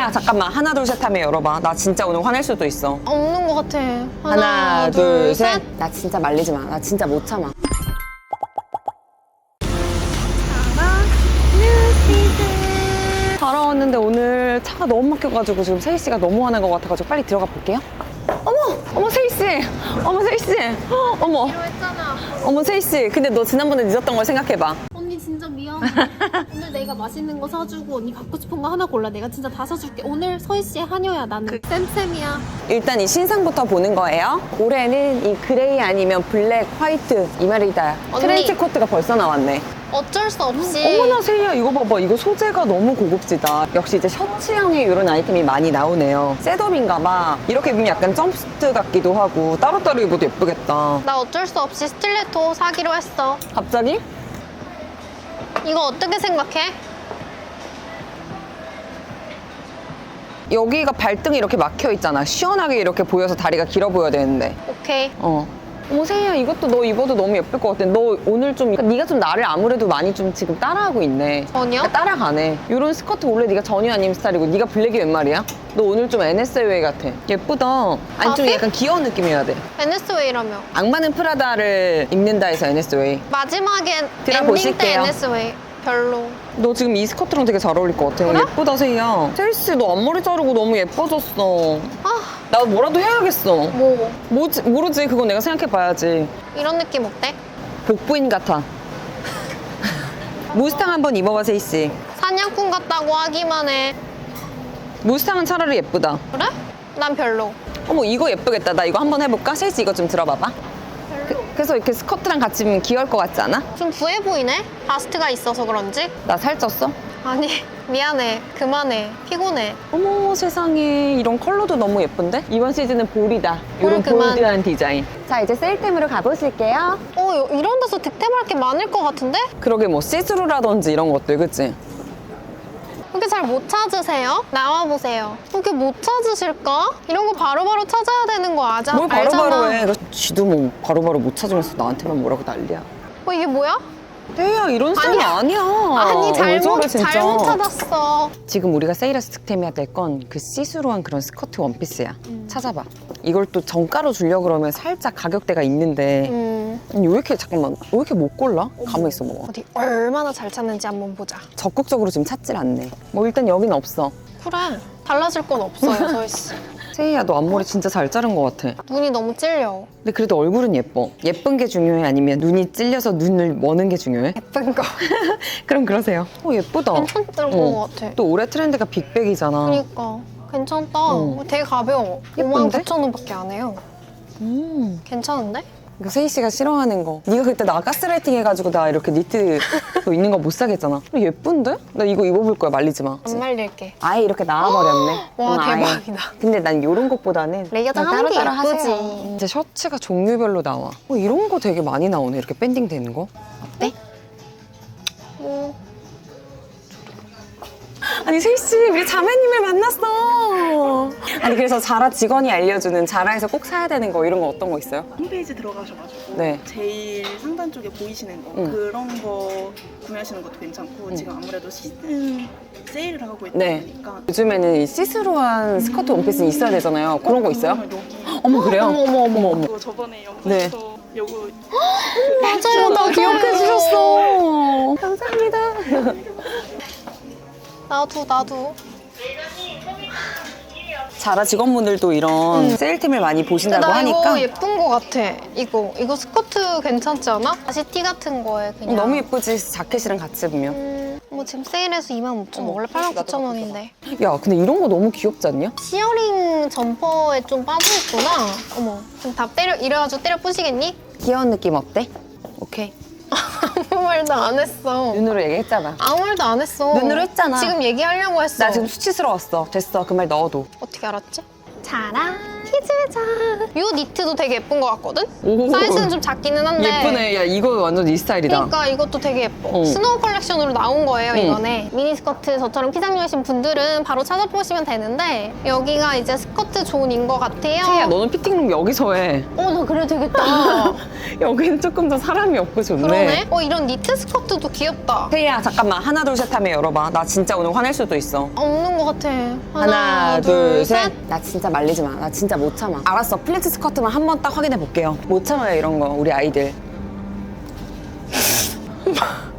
세희야 잠깐만 하나 둘 셋 하면 열어봐 나 진짜 오늘 화낼 수도 있어 없는 것 같아. 하나, 둘, 셋. 나 진짜 말리지 마. 나 진짜 못 참아. 자러 왔는데 오늘 차가 너무 막혀가지고 지금 세희 씨가 너무 화난 것 같아가지고 빨리 들어가 볼게요. 어머, 어머 세희 씨, 어머 세희 씨, 헉, 어머, 했잖아. 어머 세희 씨. 근데 너 지난번에 늦었던 걸 생각해봐. 미안해. 오늘 내가 맛있는 거 사주고 언니 갖고 싶은 거 하나 골라. 내가 진짜 다 사줄게. 오늘 서희 씨의 한여야 나는. 쌤쌤이야. 일단 이 신상부터 보는 거예요. 올해는 이 그레이 아니면 블랙, 화이트 이 말이다. 언니. 트렌치 코트가 벌써 나왔네. 어쩔 수 없이. 어머나 세희야 이거 봐봐 이거 소재가 너무 고급지다 역시 이제 셔츠형의 이런 아이템이 많이 나오네요 셋업인가 봐 이렇게 입으면 약간 점프스트 같기도 하고 따로따로 입어도 예쁘겠다 나 어쩔 수 없이 스틸레토 사기로 했어. 갑자기? 이거 어떻게 생각해? 여기가 발등이 이렇게 막혀 있잖아 시원하게 이렇게 보여서 다리가 길어 보여야 되는데 오케이. 어 어머 세희야 이것도 너 입어도 너무 예쁠 것 같아 너 오늘 좀 그러니까 네가 좀 나를 아무래도 많이 좀 지금 따라하고 있네 전혀? 그러니까 따라가네 이런 스커트 원래 네가 전혀 아님 스타일이고 네가 블랙이 웬 말이야? 너 오늘 좀 NSA 같아 예쁘다 아니 좀 아, 약간 귀여운 느낌이어야 돼 NS웨이라며. 악마는 프라다를 입는다 해서 NSA 마지막엔 엔딩 때 들어보실게요. NS웨이. 별로. 너 지금 이 스커트랑 되게 잘 어울릴 것 같아? 예쁘다 세희야 세희씨 너 앞머리 자르고 너무 예뻐졌어 아, 나 뭐라도 해야겠어 뭐. 뭐지, 모르지 그건 내가 생각해봐야지 이런 느낌 어때? 복부인 같아 무스탕 한번 입어봐 세희씨 사냥꾼 같다고 하기만 해. 무스탕은 차라리 예쁘다 그래? 난 별로. 어머 이거 예쁘겠다 나 이거 한번 해볼까? 세희씨 이거 좀 들어봐봐 그, 그래서 이렇게 스커트랑 같이 입으면 귀여울 것 같지 않아? 좀 부해 보이네? 바스트가 있어서 그런지? 나 살쪘어? 아니, 미안해. 그만해. 피곤해. 어머 세상에 이런 컬러도 너무 예쁜데? 이번 시즌은 볼이다 볼 이런 그만. 볼드한 디자인 자 이제 세일템으로 가보실게요 어, 여- 이런 데서 득템할 게 많을 것 같은데? 그러게 뭐 시스루라든지 이런 것들 그치? 이렇게 잘 못 찾으세요? 나와보세요. 이렇게 못 찾으실까? 이런 거 바로바로 찾아야 되는 거 아자, 뭘 알잖아. 바로바로 해 그, 쥐도 뭐 바로바로 못 찾으면서 나한테만 뭐라고 난리야 어, 이게 뭐야? 태야 이런 스타일 아니야. 아니, 왜 잘못, 저래, 진짜. 잘못 찾았어. 지금 우리가 세일해서 득템해야 될 건 그 시스루한 그런 스커트 원피스야. 찾아봐. 이걸 또 정가로 주려고 그러면 살짝 가격대가 있는데. 음, 아니, 왜 이렇게 잠깐만. 왜 이렇게 못 골라? 가만히 있어 봐. 어디 얼마나 잘 찾는지 한번 보자. 적극적으로 지금 찾질 않네. 뭐 일단 여긴 없어. 그래, 달라질 건 없어요, 서희 씨. 세희야 너 앞머리 진짜 잘 자른 것 같아 눈이 너무 찔려. 근데 그래도 얼굴은 예뻐 예쁜 게 중요해 아니면 눈이 찔려서 눈을 머는 게 중요해? 예쁜 거. 그럼 그러세요 어 예쁘다 괜찮던 어. 것 같아. 또 올해 트렌드가 빅백이잖아 그니까. 괜찮다. 어. 되게 가벼워. 예쁜데? 59,000원밖에 안 해요. 음. 괜찮은데? 그 세희 씨가 싫어하는 거. 네가 그때 나 가스라이팅 해가지고 나 이렇게 니트 그거 있는 거 못 사겠잖아. 근데 예쁜데? 나 이거 입어볼 거야 말리지 마. 안 말릴게. 아예 이렇게 나와버렸네. 와, 응, 아예. 대박이다. 근데 난 이런 것보다는 레이어드 그냥 하는 게 따로따로 예쁘지. 하세요. 이제 셔츠가 종류별로 나와. 어, 이런 거 되게 많이 나오네. 이렇게 밴딩 되는 거. 어때? 아니 세희 씨, 우리 자매님을 만났어. 아니 그래서 자라 직원이 알려주는 자라에서 꼭 사야 되는 거 이런 거 어떤 거 있어요? 홈페이지 들어가셔가지고 네. 제일 상단 쪽에 보이시는 거 응. 그런 거 구매하시는 것도 괜찮고 응. 지금 아무래도 시즌 세일을 하고 있다 네. 보니까 요즘에는 이 시스루한 스커트 원피스는 있어요 되잖아요. 그런 거 있어요? 그러면 여기 어머 그래요? 어머 어머 어머 어머. 또 저번에 영상에서 요거 맞아요. 나 기억해 주셨어. 감사합니다. 나도, 나도. 자라 직원분들도 이런 세일템을 많이 보신다고 나 하니까 이거 예쁜 거 같아. 이거. 이거 스커트 괜찮지 않아? 다시 티 같은 거에 그냥. 너무 예쁘지 자켓이랑 같이 입으면. 음, 뭐 지금 세일해서 25,000원. 어머, 원래 나도 89,000원인데. 야 근데 이런 거 너무 귀엽지 않냐? 시어링 점퍼에 좀 빠져있구나. 어머. 그럼 다 때려, 이래가지고 때려 부시겠니? 귀여운 느낌 어때? 오케이. 아무 말도 안 했어. 눈으로 얘기했잖아. 아무 말도 안 했어. 눈으로 했잖아. 지금 얘기하려고 했어. 나 지금 수치스러웠어. 됐어. 그 말 넣어도. 어떻게 알았지? 자랑 비즈매장. 이 니트도 되게 예쁜 것 같거든? 오. 사이즈는 좀 작기는 한데. 예쁘네. 야, 이거 완전 네 스타일이다. 그러니까 이것도 되게 예뻐. 어. 스노우 컬렉션으로 나온 거예요, 응. 이번에. 미니스커트 저처럼 키장녀이신 분들은 바로 찾아보시면 되는데 여기가 이제 스커트 존인 것 같아요. 세희야, 너는 피팅룸 여기서 해. 어, 나 그래도 되겠다. 여기는 조금 더 사람이 없고 좋네. 그러네. 어, 이런 니트 스커트도 귀엽다. 세희야, 잠깐만. 하나, 둘, 셋 하면 열어봐. 나 진짜 오늘 화낼 수도 있어. 없는 것 같아. 하나, 둘, 셋. 나 진짜 말리지 마. 나 진짜 못 참아. 알았어. 플리츠 스커트만 한 번 딱 확인해 볼게요. 못 참아요, 이런 거. 우리 아이들.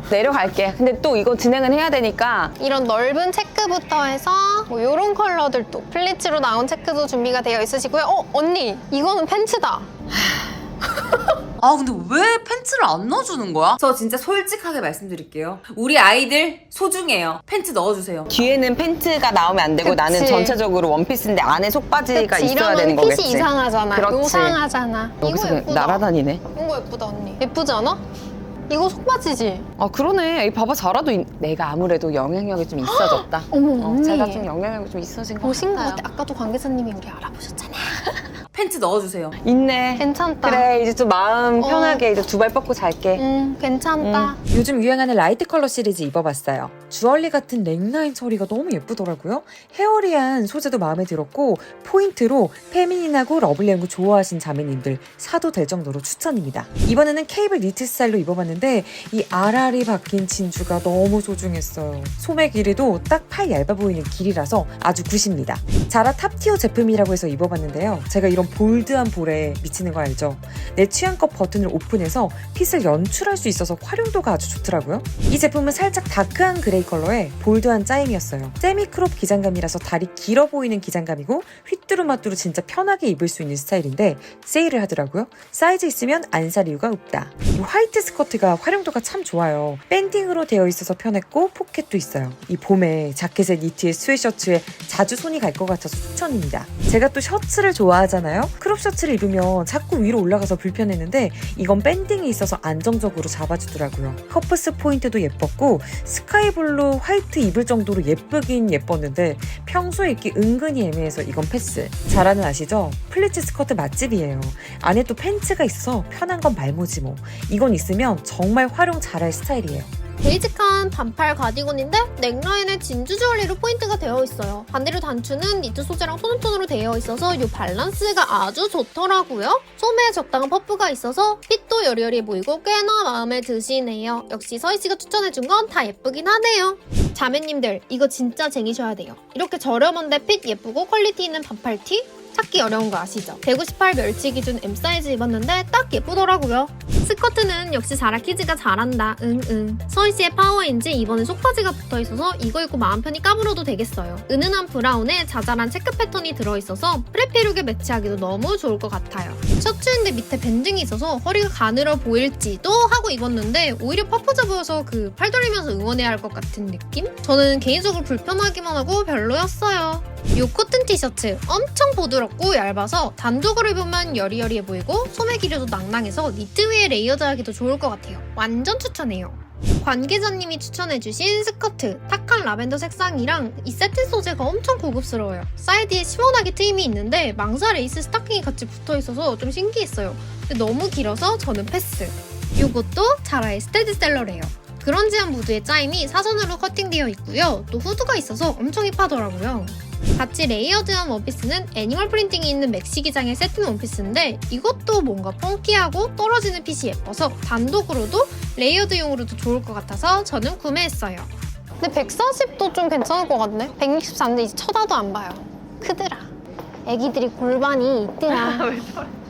내려갈게. 근데 또 이거 진행은 해야 되니까 이런 넓은 체크부터 해서 뭐 이런 컬러들도 플리츠로 나온 체크도 준비가 되어 있으시고요. 어, 언니, 이거는 팬츠다. 아 근데 왜 팬츠를 안 넣어주는 거야? 저 진짜 솔직하게 말씀드릴게요. 우리 아이들 소중해요. 팬츠 넣어주세요. 뒤에는 팬츠가 나오면 안 되고 그치. 나는 전체적으로 원피스인데 안에 속바지가 그치, 있어야 이러면 되는 핏이 거겠지. 이상하잖아. 그렇지. 요상하잖아. 여기서 이거 그냥 예쁘다. 날아다니네. 이거 예쁘다, 언니. 예쁘지 않아? 이거 속바지지? 아 그러네. 이 봐봐 잘라도 있- 내가 아무래도 영향력이 좀 있어졌다. 어머, 어, 언니. 제가 좀 영향력이 좀 있어진 것 보신 것 같아요. 같아. 아까도 관계자님이 우리 알아보셨잖아. 팬츠 넣어주세요. 있네. 괜찮다. 그래 이제 좀 마음 어. 편하게 이제 두 발 뻗고 잘게. 음, 괜찮다. 요즘 유행하는 라이트 컬러 시리즈 입어봤어요. 주얼리 같은 넥라인 처리가 너무 예쁘더라고요. 헤어리한 소재도 마음에 들었고 포인트로 페미닌하고 러블리한 거 좋아하신 자매님들 사도 될 정도로 추천입니다. 이번에는 케이블 니트 스타일로 입어봤는데 이 알알이 박힌 진주가 너무 소중했어요. 소매 길이도 딱 팔 얇아 보이는 길이라서 아주 굿입니다. 자라 탑티어 제품이라고 해서 입어봤는데요. 제가 이런 볼드한 볼에 미치는 거 알죠? 내 취향껏 버튼을 오픈해서 핏을 연출할 수 있어서 활용도가 아주 좋더라고요. 이 제품은 살짝 다크한 그레이 컬러에 볼드한 짜임이었어요. 세미 크롭 기장감이라서 다리 길어 보이는 기장감이고 휘뚜루마뚜루 진짜 편하게 입을 수 있는 스타일인데 세일을 하더라고요. 사이즈 있으면 안 살 이유가 없다. 이 화이트 스커트가 활용도가 참 좋아요. 밴딩으로 되어 있어서 편했고 포켓도 있어요. 이 봄에 자켓에 니트에 스웨셔츠에 자주 손이 갈 것 같아서 추천입니다. 제가 또 셔츠를 좋아하잖아요. 크롭 셔츠를 입으면 자꾸 위로 올라가서 불편했는데 이건 밴딩이 있어서 안정적으로 잡아주더라고요. 커프스 포인트도 예뻤고 스카이블루 화이트 입을 정도로 예쁘긴 예뻤는데 평소에 입기 은근히 애매해서 이건 패스. 자라는 아시죠? 플리츠 스커트 맛집이에요. 안에 또 팬츠가 있어서 편한 건 말모지 뭐. 이건 있으면 정말 활용 잘할 스타일이에요. 베이직한 반팔 가디건인데 넥라인에 진주 주얼리로 포인트가 되어 있어요. 반대로 단추는 니트 소재랑 톤온톤으로 되어 있어서 이 밸런스가 아주 좋더라고요. 소매에 적당한 퍼프가 있어서 핏도 여리여리해 보이고 꽤나 마음에 드시네요. 역시 서희씨가 추천해준 건 다 예쁘긴 하네요. 자매님들 이거 진짜 쟁이셔야 돼요. 이렇게 저렴한데 핏 예쁘고 퀄리티 있는 반팔 티? 찾기 어려운 거 아시죠? 198 멸치 기준 M 사이즈 입었는데 딱 예쁘더라고요. 스커트는 역시 자라 키즈가 잘한다. 응응. 서희 씨의 파워인지 이번엔 속바지가 붙어 있어서 이거 입고 마음 편히 까불어도 되겠어요. 은은한 브라운에 자잘한 체크 패턴이 들어 있어서 프레피룩에 매치하기도 너무 좋을 것 같아요. 셔츠인데 밑에 밴딩이 있어서 허리가 가늘어 보일지도 하고 입었는데 오히려 퍼프져 보여서 그 팔 돌리면서 응원해야 할 것 같은 느낌? 저는 개인적으로 불편하기만 하고 별로였어요. 이 코튼 티셔츠 엄청 부드럽고 얇아서 단독으로 입으면 여리여리해 보이고 소매 길이도 낭낭해서 니트 위에 레이어드하기도 좋을 것 같아요. 완전 추천해요. 관계자님이 추천해주신 스커트 탁한 라벤더 색상이랑 이 세트 소재가 엄청 고급스러워요. 사이드에 시원하게 트임이 있는데 망사 레이스 스타킹이 같이 붙어있어서 좀 신기했어요. 근데 너무 길어서 저는 패스. 이것도 자라의 스테디셀러래요. 그런지한 무드의 짜임이 사선으로 커팅되어 있고요. 또 후드가 있어서 엄청 힙하더라고요. 같이 레이어드한 원피스는 애니멀 프린팅이 있는 맥시 기장의 세트 원피스인데 이것도 뭔가 펑키하고 떨어지는 핏이 예뻐서 단독으로도 레이어드용으로도 좋을 것 같아서 저는 구매했어요. 근데 140도 좀 괜찮을 것 같네. 164인데 이제 쳐다도 안 봐요. 크더라. 애기들이 골반이 있더라.